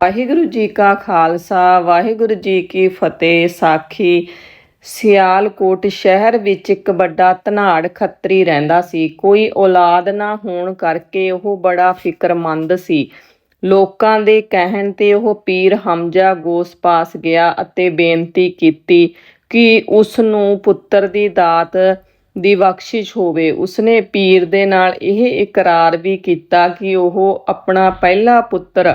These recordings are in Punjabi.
ਵਾਹਿਗੁਰੂ ਜੀ ਕਾ ਖਾਲਸਾ, ਵਾਹਿਗੁਰੂ ਜੀ ਕੀ ਫਤਿਹ ਸਾਖੀ। ਸਿਆਲਕੋਟ ਸ਼ਹਿਰ ਵਿੱਚ ਇੱਕ ਵੱਡਾ ਧਨਾੜ ਖੱਤਰੀ ਰਹਿੰਦਾ ਸੀ। ਕੋਈ ਔਲਾਦ ਨਾ ਹੋਣ ਕਰਕੇ ਉਹ ਬੜਾ ਫਿਕਰਮੰਦ ਸੀ। ਲੋਕਾਂ ਦੇ ਕਹਿਣ ਤੇ ਉਹ ਪੀਰ ਹਮਜ਼ਾ ਗੋਸ ਪਾਸ ਗਿਆ ਅਤੇ ਬੇਨਤੀ ਕੀਤੀ ਕਿ ਉਸ ਨੂੰ ਪੁੱਤਰ ਦੀ ਦਾਤ ਦੀ ਬਖਸ਼ਿਸ਼ ਹੋਵੇ। ਉਸਨੇ ਪੀਰ ਦੇ ਨਾਲ ਇਹ ਇਕਰਾਰ ਵੀ ਕੀਤਾ ਕਿ ਉਹ ਆਪਣਾ ਪਹਿਲਾ ਪੁੱਤਰ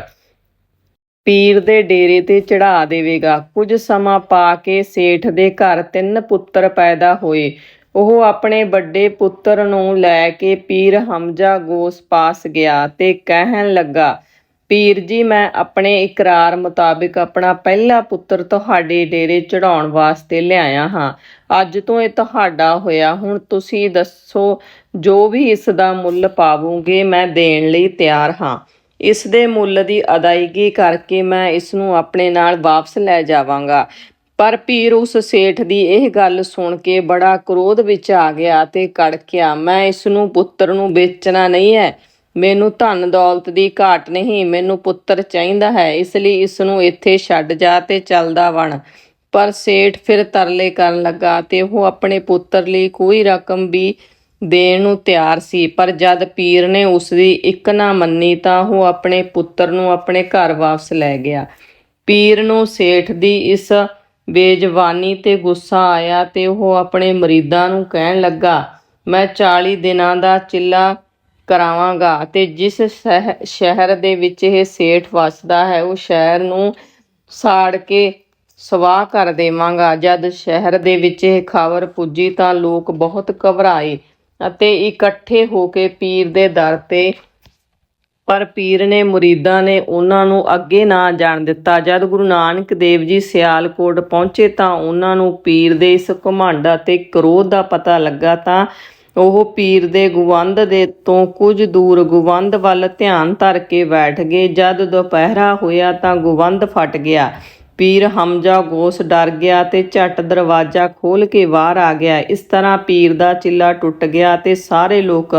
ਪੀਰ ਦੇ ਡੇਰੇ ਤੇ ਚੜਾ ਦੇਵੇਗਾ। ਕੁਝ ਸਮਾਂ ਪਾ ਕੇ ਸੇਠ ਦੇ ਘਰ ਤਿੰਨ ਪੁੱਤਰ ਪੈਦਾ ਹੋਏ। ਉਹ ਆਪਣੇ ਵੱਡੇ ਪੁੱਤਰ ਨੂੰ ਲੈ ਕੇ ਪੀਰ ਹਮਜ਼ਾ ਗੋਸ ਪਾਸ ਗਿਆ ਤੇ ਕਹਿਣ ਲੱਗਾ, ਪੀਰ ਜੀ, ਮੈਂ ਆਪਣੇ ਇਕਰਾਰ ਮੁਤਾਬਿਕ ਆਪਣਾ ਪਹਿਲਾ ਪੁੱਤਰ ਤੁਹਾਡੇ ਡੇਰੇ ਚੜਾਉਣ ਵਾਸਤੇ ਲਿਆਇਆ ਹਾਂ। ਅੱਜ ਤੋਂ ਇਹ ਤੁਹਾਡਾ ਹੋਇਆ। ਹੁਣ ਤੁਸੀਂ ਦੱਸੋ, ਜੋ ਵੀ ਇਸ ਦਾ ਮੁੱਲ ਪਾਵੋਗੇ, ਮੈਂ ਦੇਣ ਲਈ ਤਿਆਰ ਹਾਂ। ਇਸ ਦੇ ਮੁੱਲ ਦੀ ਅਦਾਇਗੀ ਕਰਕੇ ਮੈਂ ਇਸ ਨੂੰ ਆਪਣੇ ਨਾਲ ਵਾਪਸ ਲੈ ਜਾਵਾਂਗਾ। ਪਰ ਪੀਰ ਉਸ ਸੇਠ ਦੀ ਇਹ ਗੱਲ ਸੁਣ ਕੇ ਬੜਾ ਕ੍ਰੋਧ ਵਿੱਚ ਆ ਗਿਆ ਤੇ ਕੜਕਿਆ, ਮੈਂ ਇਸ ਨੂੰ ਪੁੱਤਰ ਨੂੰ ਵੇਚਣਾ ਨਹੀਂ ਹੈ। ਮੈਨੂੰ ਧਨ ਦੌਲਤ ਦੀ ਘਾਟ ਨਹੀਂ, ਮੈਨੂੰ ਪੁੱਤਰ ਚਾਹੀਦਾ ਹੈ, ਇਸ ਲਈ ਇਸ ਨੂੰ ਇੱਥੇ ਛੱਡ ਜਾ ਤੇ ਚੱਲਦਾ ਵਣ। ਪਰ ਸੇਠ ਫਿਰ ਤਰਲੇ ਕਰਨ ਲੱਗਾ ਤੇ ਉਹ ਆਪਣੇ ਪੁੱਤਰ ਲਈ ਕੋਈ ਰਕਮ ਵੀ ਦੇਣ ਨੂੰ ਤਿਆਰ ਸੀ, ਪਰ ਜਦ ਪੀਰ ਨੇ ਉਸ ਦੀ ਇੱਕ ਨਾ ਮੰਨੀ ਤਾਂ ਉਹ ਆਪਣੇ ਪੁੱਤਰ ਨੂੰ ਆਪਣੇ ਘਰ ਵਾਪਸ ਲੈ ਗਿਆ। ਪੀਰ ਨੂੰ ਸੇਠ ਦੀ ਇਸ ਬੇਜਵਾਨੀ ਤੇ ਗੁੱਸਾ ਆਇਆ ਤੇ ਉਹ ਆਪਣੇ ਮਰੀਦਾਂ ਨੂੰ ਕਹਿਣ ਲੱਗਾ, ਮੈਂ 40 ਦਿਨਾਂ ਦਾ ਚਿੱਲਾ ਕਰਾਵਾਂਗਾ ਤੇ ਜਿਸ ਸ਼ਹਿ- ਸ਼ਹਿਰ ਦੇ ਵਿੱਚ ਇਹ ਸੇਠ ਵਸਦਾ ਹੈ, ਉਹ ਸ਼ਹਿਰ ਨੂੰ ਸਾੜ ਕੇ ਸਵਾਹ ਕਰ ਦੇਵਾਂਗਾ। ਜਦ ਸ਼ਹਿਰ ਦੇ ਵਿੱਚ ਇਹ ਖਬਰ ਪੁੱਜੀ ਤਾਂ ਲੋਕ ਬਹੁਤ ਘਬਰਾਏ। ਅਤੇ ਇਕੱਠੇ ਹੋ ਕੇ ਪੀਰ ਦੇ ਦਰ ਤੇ। ਪਰ ਪੀਰ ਨੇ ਮੁਰੀਦਾਂ ਨੇ ਉਹਨਾਂ ਨੂੰ ਅੱਗੇ ਨਾ ਜਾਣ ਦਿੱਤਾ। ਜਦ ਗੁਰੂ ਨਾਨਕ ਦੇਵ ਜੀ ਸਿਆਲਕੋਟ ਪਹੁੰਚੇ ਤਾਂ ਉਹਨਾਂ ਨੂੰ ਪੀਰ ਦੇ ਇਸ ਘਮੰਡ ਅਤੇ ਕਰੋਧ ਦਾ ਪਤਾ ਲੱਗਾ ਤਾਂ ਉਹ ਪੀਰ ਦੇ ਗਵੰਦ ਦੇ ਤੋਂ ਕੁਝ ਦੂਰ ਗਵੰਦ ਵੱਲ ਧਿਆਨ ਧਰ ਕੇ ਬੈਠ ਗਏ। ਜਦ ਦੁਪਹਿਰਾ ਹੋਇਆ ਤਾਂ ਗਵੰਦ ਫਟ ਗਿਆ। ਪੀਰ ਹਮਜ਼ਾ ਗੋਸ ਡਰ ਗਿਆ ਤੇ ਝਟ ਦਰਵਾਜ਼ਾ ਖੋਲ ਕੇ ਬਾਹਰ ਆ ਗਿਆ ਇਸ ਤਰ੍ਹਾਂ ਪੀਰ ਦਾ ਚਿੱਲਾ ਟੁੱਟ ਗਿਆ ਤੇ ਸਾਰੇ ਲੋਕ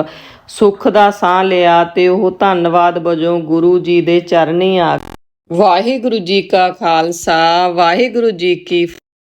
ਸੁੱਖ ਦਾ ਸਾਹ ਲਿਆ ਤੇ ਉਹ ਧੰਨਵਾਦ ਵਜੋਂ ਗੁਰੂ ਜੀ ਦੇ ਚਰਨੀ ਆ ਗਏ। ਵਾਹਿਗੁਰੂ ਜੀ ਕਾ ਖਾਲਸਾ, ਵਾਹਿਗੁਰੂ ਜੀ ਕੀ